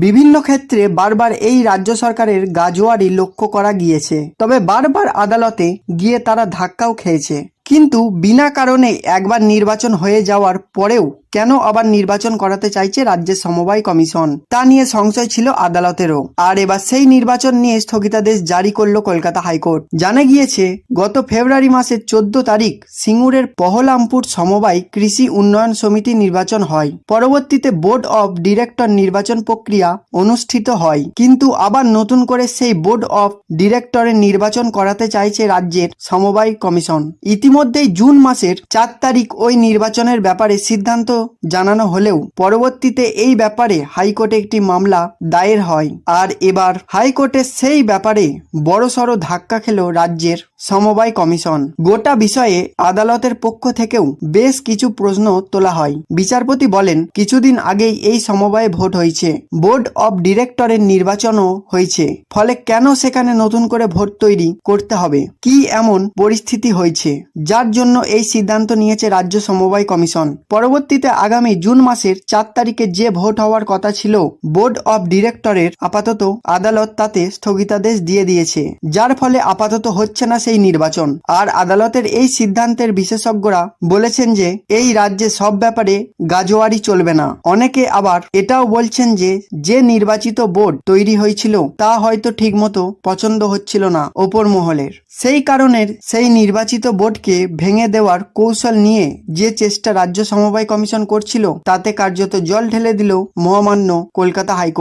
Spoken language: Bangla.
বিভিন্ন ক্ষেত্রে বারবার এই রাজ্য সরকারের গাজোয়ারি লক্ষ্য করা গিয়েছে। তবে বারবার আদালতে গিয়ে তারা ধাক্কাও খেয়েছে। কিন্তু বিনা কারণে একবার নির্বাচন হয়ে যাওয়ার পরেও কেন আবার নির্বাচন করাতে চাইছে রাজ্যের সমবায় কমিশন? তা নিয়ে সংশয় ছিল আদালতেরও। আর এবার সেই নির্বাচন নিয়ে স্থগিতাদেশ জারি করল কলকাতা হাইকোর্ট। জানা গিয়েছে, গত ফেব্রুয়ারি মাসের চোদ্দ তারিখ সিঙ্গুরের পহলামপুর সমবায় কৃষি উন্নয়ন সমিতি নির্বাচন হয়। পরবর্তীতে বোর্ড অব ডিরেক্টর নির্বাচন প্রক্রিয়া অনুষ্ঠিত হয়। কিন্তু আবার নতুন করে সেই বোর্ড অফ ডিরেক্টরের নির্বাচন করাতে চাইছে রাজ্যের সমবায় কমিশন। ইতিমধ্যেই জুন মাসের চার তারিখ ওই নির্বাচনের ব্যাপারে সিদ্ধান্ত জানানো হলেও পরবর্তীতে এই ব্যাপারে হাইকোর্টে একটি মামলা দায়ের হয়। আর এবার হাইকোর্টের সেই ব্যাপারে বড়সড় ধাক্কা খেল রাজ্যের সমবায় কমিশন। গোটা বিষয়ে আদালতের পক্ষ থেকেও বেশ কিছু প্রশ্ন তোলা হয়। বিচারপতি বলেন, কিছুদিন আগেই এই সমবায়ে ভোট হয়েছে। বোর্ড অব ডিরেক্টরের নির্বাচনও হয়েছে। ফলে কেন সেখানে নতুন করে ভোট তৈরি করতে হবে? কি এমন পরিস্থিতি হয়েছে? যার জন্য এই সিদ্ধান্ত নিয়েছে রাজ্য সমবায় কমিশন। পরবর্তীতে আগামী জুন মাসের চার তারিখে যে ভোট হওয়ার কথা ছিল, বোর্ড অব ডিরেক্টরের আপাতত আদালত তাতে স্থগিতাদেশ দিয়ে দিয়েছে। যার ফলে আপাতত হচ্ছে না সেই নির্বাচন। আর আদালতের এই সিদ্ধান্তের বিশেষজ্ঞরা বলেছেন যে, এই রাজ্যে সব ব্যাপারে গাজোয়ারি চলবে না। অনেকে আবার এটাও বলছেন যে যে নির্বাচিত বোর্ড তৈরি হয়েছিল, তা হয়তো ঠিকমতো পছন্দ হচ্ছিল না ওপর মহলের। সেই কারণের সেই নির্বাচিত বোর্ডকে ভেঙে দেওয়ার কৌশল নিয়ে যে চেষ্টা রাজ্য সমবায় কমিশন করছিল। তাতে কার্যত জল ঢেলে দিল মহামান্য কলকাতা হাইকোর্ট।